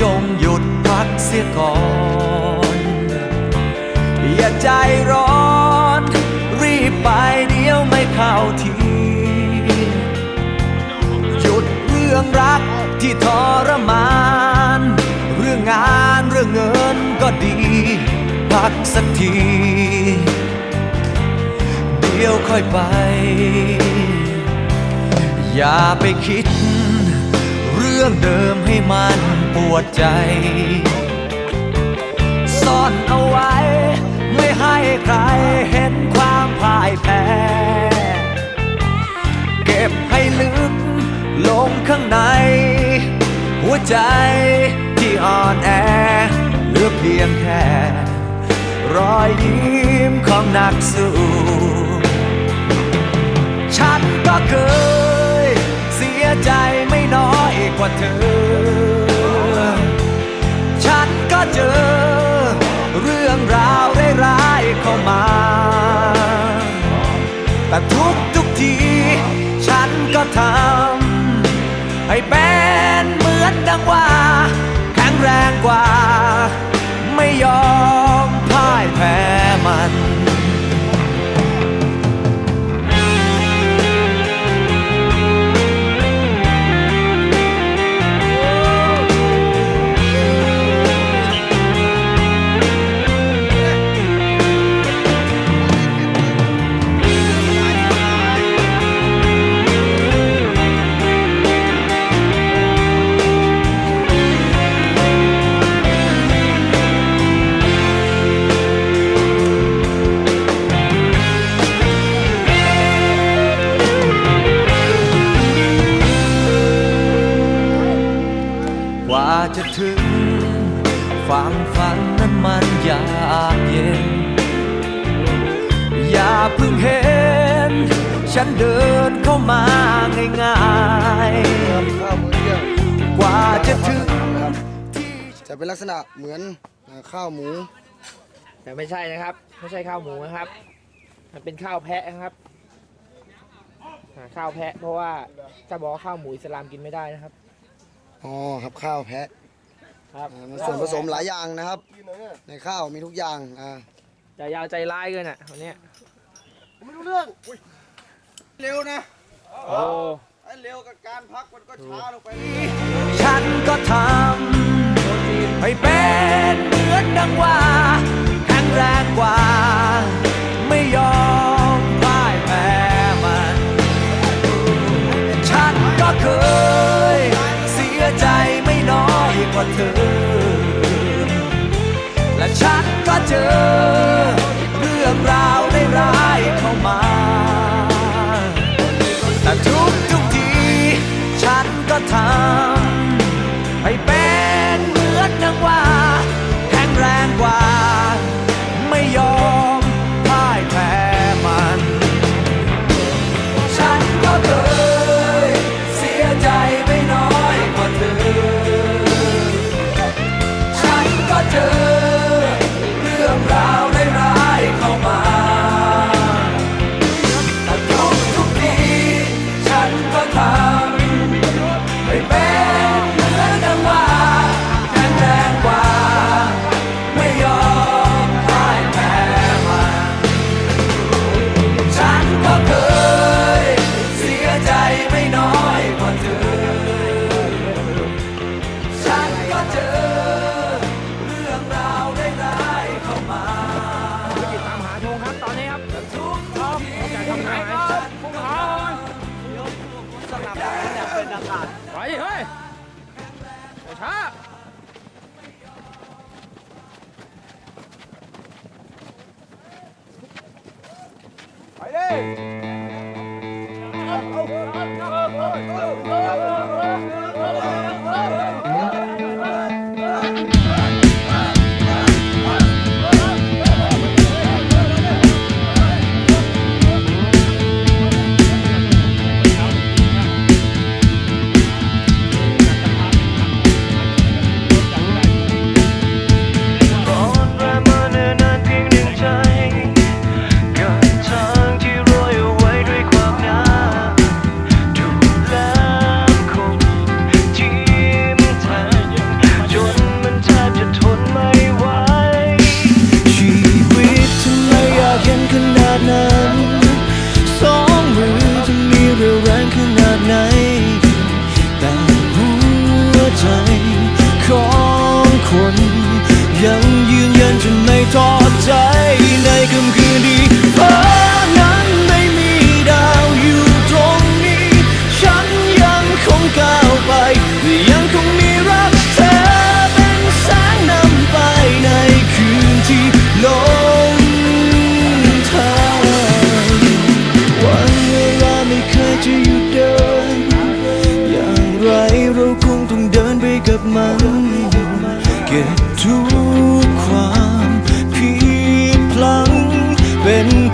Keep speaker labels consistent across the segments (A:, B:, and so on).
A: จงหยุดพักเสียก่อน อย่าใจร้อน รีบไปเดี๋ยวไม่เข้าทีหยุดเรื่องรักที่ทรมาน เรื่องงานเรื่องเงินก็ดี พักสักที เดี๋ยวค่อยไป อย่าไปคิด เรื่องเดิมให้มัน ปวดใจ ซ่อนเอาไว้ ไม่ให้ใครเห็นความพ่ายแพ้ เก็บให้ลึกลงข้างใน หัวใจที่อ่อนแอเหลือเพียงแค่ รอยยิ้มของนักสู้ ฉันก็เคย จะเป็
B: นลักษณะเหมือนอ่าข้าวหมู
C: แต่ไม่ใช่นะครับ ไม่ใช่ข้าวหมูนะครับ มันเป็นข้าวแพะนะครับอ่าข้าวแพะ เพราะว่าถ้าบอกว่าข้าวหมูอิสลามกินไม่ได้นะครับ
B: อ๋อครับข้าวแพะ
C: ครับ
B: อ่ามันส่วนผสมหลายอย่างนะครับ ในข้าวมีทุกอย่างอ่า
C: ใจยาวใจร้ายเกินอะวันเนี้ย
D: ไม่รู้เรื่องเร็วนะ
C: โอ้
D: ไอ้เร็วกับการพักมันก็ช้าลงไป
A: ฉันก็ทำให้เป็น ยังยืนยัน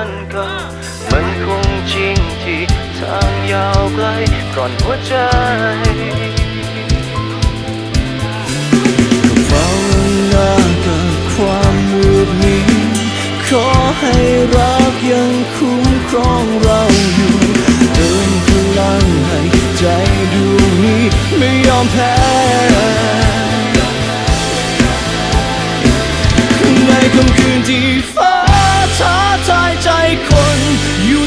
E: ันก่ามันคงจริงที่ทางยาวไกลก่อนหัวใจก็เฝ้าหน้ากับความมืดมิดขอให้รักยังคุ้มครองเราอยู่เติมพลังให้ใจดวงนี้ไม่ยอมแพ้ในค่ำคืนที่ฟ้า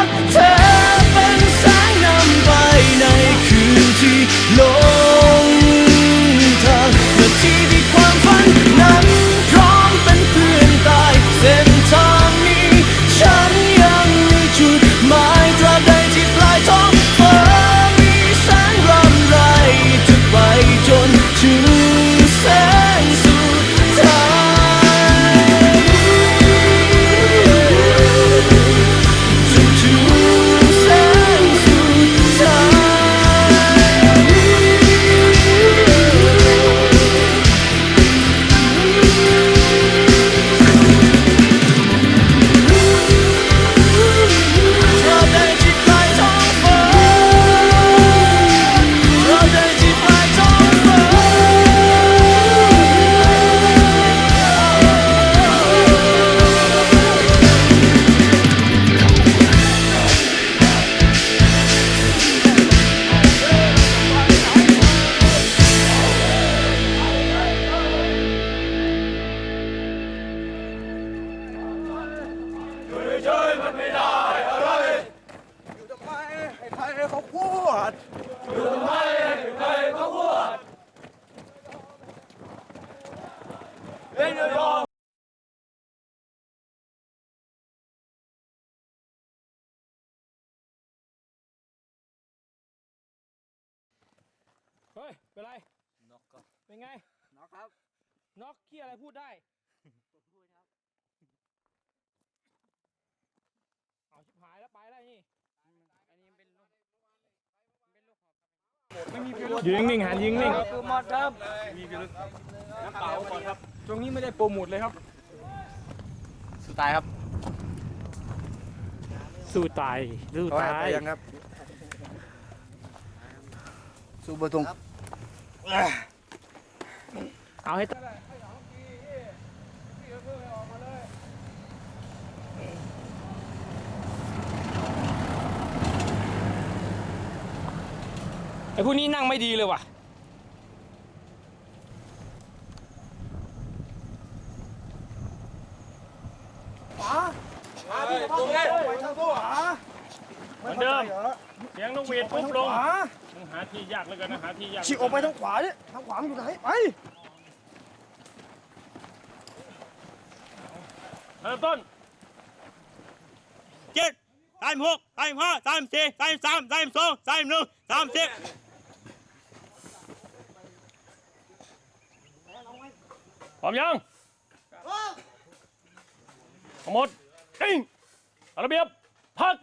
E: ก เป็นไง น็อ
C: ก
F: ครับ
C: น็อกขี้อะไรพูดได้เอาชิบหายแล้วไปแล้วนี่
G: ยิงนิ่งหันยิงนิ่ง
F: คือมอดครับ
G: ช่วงนี้ไม่ได้โปรโมทเลยครับ
F: สุดท้ายครับ
G: สู้ตายสู้ตาย
F: ยังครับ สู้เบอร์ตรง
C: เอาให้ไอ้พวกนี้นั่งไม่ดีเลยว่ะ ขวาขวาพี่
G: เข้าไปเลยไปทางโซ่หาไม่เข้าใจเหรอ สียงนกหวีดปุ๊บลงมึงหาที่ยากเหลยกันนะหาที่ยาก
F: ฉีกออกไปทางขวาดิทางขวามันอยู่ไหนไป
G: เริ่มต้น
H: เจ็ดสามหกสามห้าสามสี่สามสามสามสองสามหนึ่งสามสิบ
G: พร้อมยังทั้งหมดติ้งเอาระเบียบพัก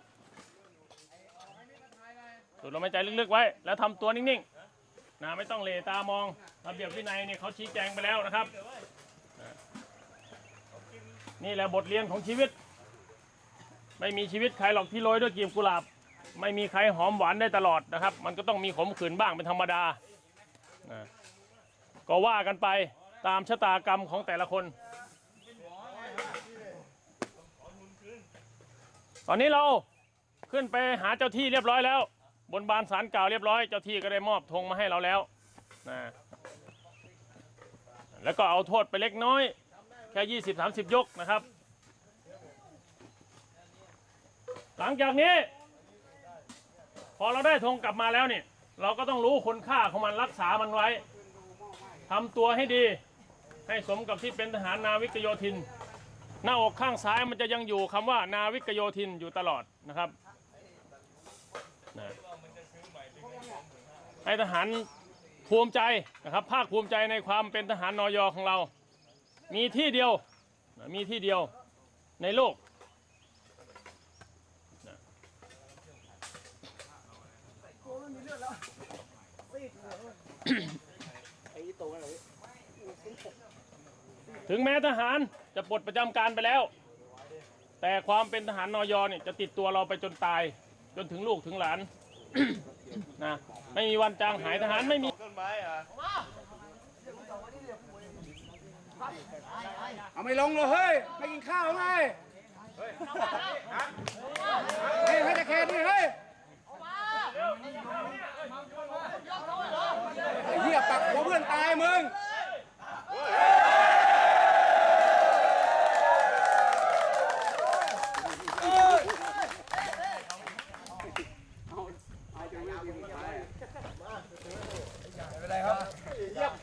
G: สูดลมหายใจลึกๆไว้ แล้วทำตัวนิ่งๆนะไม่ต้องเหลตามองระเบียบวินัยเนี่ยเขาชี้แจงไปแล้วนะครับ นี่แหละบทเรียนของชีวิต ไม่มีชีวิตใครหรอกที่โรยด้วยกลีบกุหลาบ ไม่มีใครหอมหวานได้ตลอดนะครับ มันก็ต้องมีขมขื่นบ้างเป็นธรรมดานะก็ว่ากันไปตามชะตากรรมของแต่ละคน ตอนนี้เราขึ้นไปหาเจ้าที่เรียบร้อยแล้ว บนบานสารกล่าวเรียบร้อยเจ้าที่ก็ได้มอบธงมาให้เราแล้วนะแล้วก็เอาโทษไปเล็กน้อย แค่20 30ยกนะครับ หลังจากนี้ พอเราได้ธงกลับมาแล้วเนี่ยเราก็ต้องรู้คุณค่าของมันรักษามันไว้ทำตัวให้ดีให้สมกับที่เป็นทหารนาวิกโยธิน หน้าอกข้างซ้ายมันจะยังอยู่คำว่านาวิกโยธินอยู่ตลอดนะครับนะ ให้ทหารภูมิใจนะครับภาคภูมิใจในความเป็นทหารนอยของเรา มีที่เดียวมีที่เดียวในโลกถึงแม้ทหารจะปลดประจำการไปแล้ว แต่ความเป็นทหารนอยเนี่ยจะติดตัวเราไปจนตาย จนถึงลูกถึงหลานนะ ไม่มีวันจางหายทหารไม่มี
F: เอาไม่ลงเลยเฮ้ยไม่กินข้าวไงเฮ้ยให้ตะแคงดิเฮ้ยเหี้ยปักหัวเพื่อนตายมึง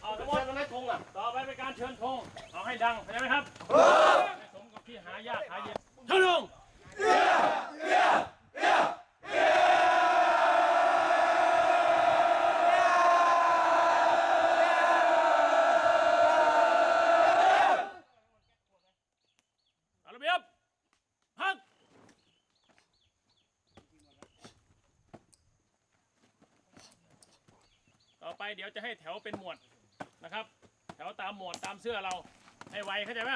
G: เอาทั้งหมดไม่ธงอะต่อไปเป็นการเชิญธงเอาให้ดังเข้าใจไหมครับให้สมกับที่หายากหาเย็นเชิญธงเอาระเบียบพัก ต่อ ไปเดี๋ยวจะให้แถวเป็นหมวดนะครับ แถวตามหมวดตามเสื้อเราให้ไวเข้าใจไหม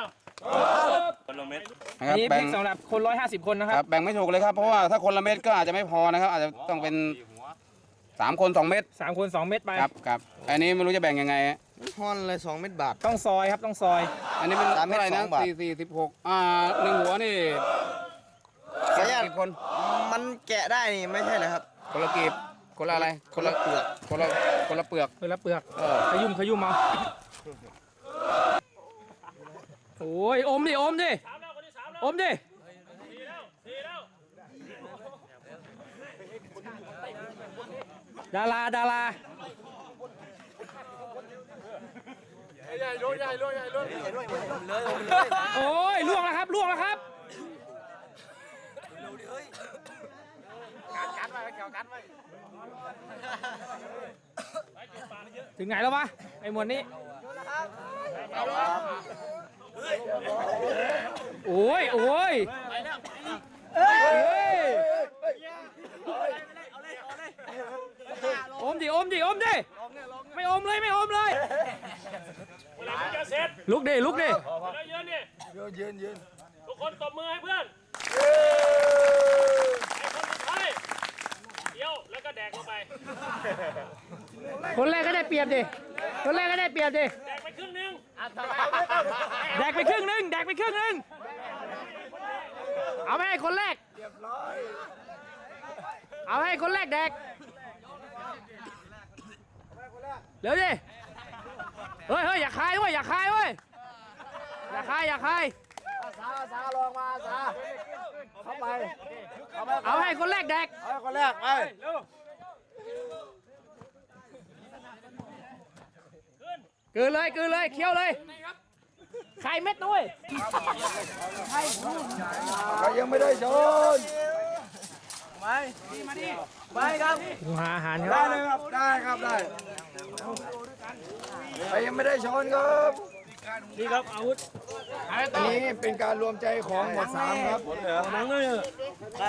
H: คนละเม็ด
C: อันนี้พริกสำหรับคน150คนนะค
I: ค
C: รั
I: รับบแบ่งไม่ถูกเลยครับเพราะว่าถ้าคนละเม็ดก็อาจจะไม่พอนะครับอาจจะต้องเป็นสามคนสองเม็ด
C: 3คน2เม็ดไป
I: ครับครับอันนี้ไม่รู้จะแบ่งยังไงฮะ
B: ฮอนเลยสองเม็ดบาท
C: ต้องซอยครับต้องซอย
I: อันนี้มัน
B: สามเม็ด
I: เท่าไหร่นะ
B: สองบาท
I: สี่สี่สิบหกอ่าหนึ่งหัวนี่
B: ขออนุญาต
I: กี่คน
B: มันแกะได้นี่ไม่ใช่เหรอครับ
I: คนละกีบ คนละอะไร คนละเปลือก คนละ คนละเปลือก
C: เปลือกเปลือก
I: เออ
C: ขยุ่มขยุ่มเอาโอ้ยอมดิอมดิ
G: สามแล้วคนที่สามแล้ว
C: อมดิ
G: สี่แล้วสี่แล้ว
C: ดาราดาราโอ้ยล่วงแล้วครับล่วงแล้วครับ ถึงไหนแล้ววะไอ้หมวดนี้โอ้ยโอ้ยเฮ้ยอมดิอมดิอมดิไม่อมเลยไม่อมเลย
G: เวลาคุณจะเสร็จ
C: ลุกดิลุกดิ
G: แล้วยืนดิยืนยืนทุกคนตบมือให้เพื่อนไอ้คนสุดท้าย เดี๋ยวแล้วก็แดกลงไป
C: คนแรกก็ได้เปรียบดิ คนแรกก็ได้เปรียบดิ
G: แดกไปครึ่งนึง
C: แดกไปครึ่งหนึงแดกไปครึ่งหนึง เอาไปให้คนแรก เอาให้คนแรกแดก เร็วดิ เฮ้ยเฮ้ยอย่าคายเว้ยอย่าคายเว้ยอย่าคายอย่าคาย
F: สาสาลองมาสาเข้าไป
C: เอาให้คนแรกแดก
F: เอาคนแรกไป
C: กลืนเลยกลืนเลยเคี้ยวเลยไข่เม็ดด้วย
J: ใครยังไม่ได้ชน
C: ดูหาอาหารค
J: ได้
C: รับ
J: เลยครับได้ครับได้ใครยังไม่ได้ชนครับ นี่ครับอาวุธอันนี้เป็นการรวมใจของหมวดสามครับ
K: ไป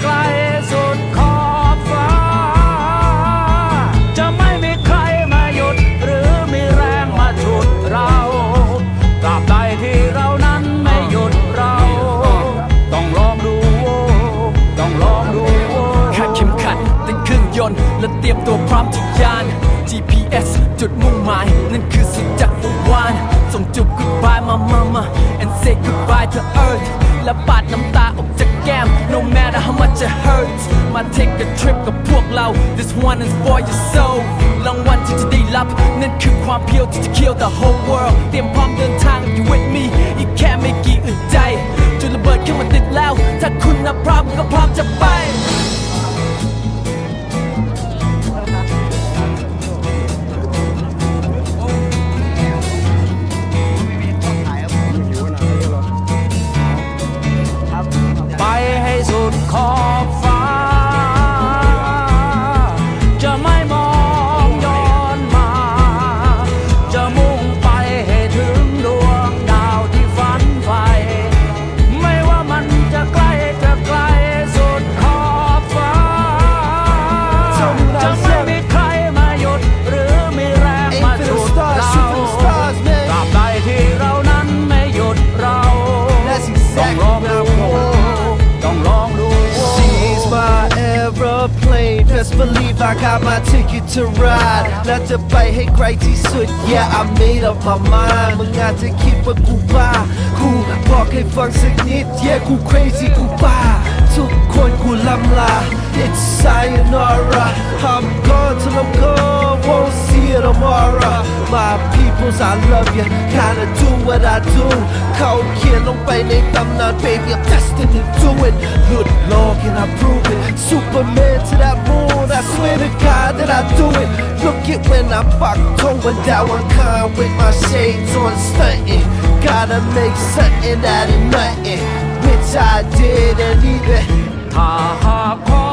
K: ไกลสุดขอบฟ้า จะไม่มีใครมาหยุด หรือมีแรงมาฉุดเราตราบใดที่เรานั้นไม่หยุดเรา ต้องลองดู ต้องลองดู
A: คาดเข็มขัดติดเครื่องยนต์ และเตรียมตัวพร้อมที่ยาน GPS จุดมุ่งหมาย นั่นคือสุดจักรวาลส่งจุบ goodbye มา mama and say goodbye to earth และปาดน้ำ much it hurts มา take a trip กับพวกเรา this one is for your soul รางวัลที่จะได้รับนั่นคือความเพียวที่จะ kill the whole world เตรียมพร้อมเดินทาง if you with me อีกแค่ไม่กี่อึดใจจุดระเบิดขึ้นมาติดแล้ว ถ้าคุณนับพร้อมก็พร้อมจะไป
K: ไป สุ
F: believe I got my ticket to ride และจะไปให้ไกลที่สุด Yeah I made up my mind มึงอาจจะคิดว่ากูบ้า กูบอกให้ฟังสักนิด Yeah กู crazy กูบ้า ทุกคนกูลำลา It's sayonara I'm gone till I'm gone Won't see you tomorrow My peoples I love you Gotta do what I do เขาเขียนลงไปในตำนาน Baby I'm destined to do it หลุดโลก and I prove it Superman to that moon I swear to God that I do it Look at when I fuck ทงบนดาวอังคาร With my shades on stunting Gotta make something out of nothing Which I did and even
K: ถ้าหากขอ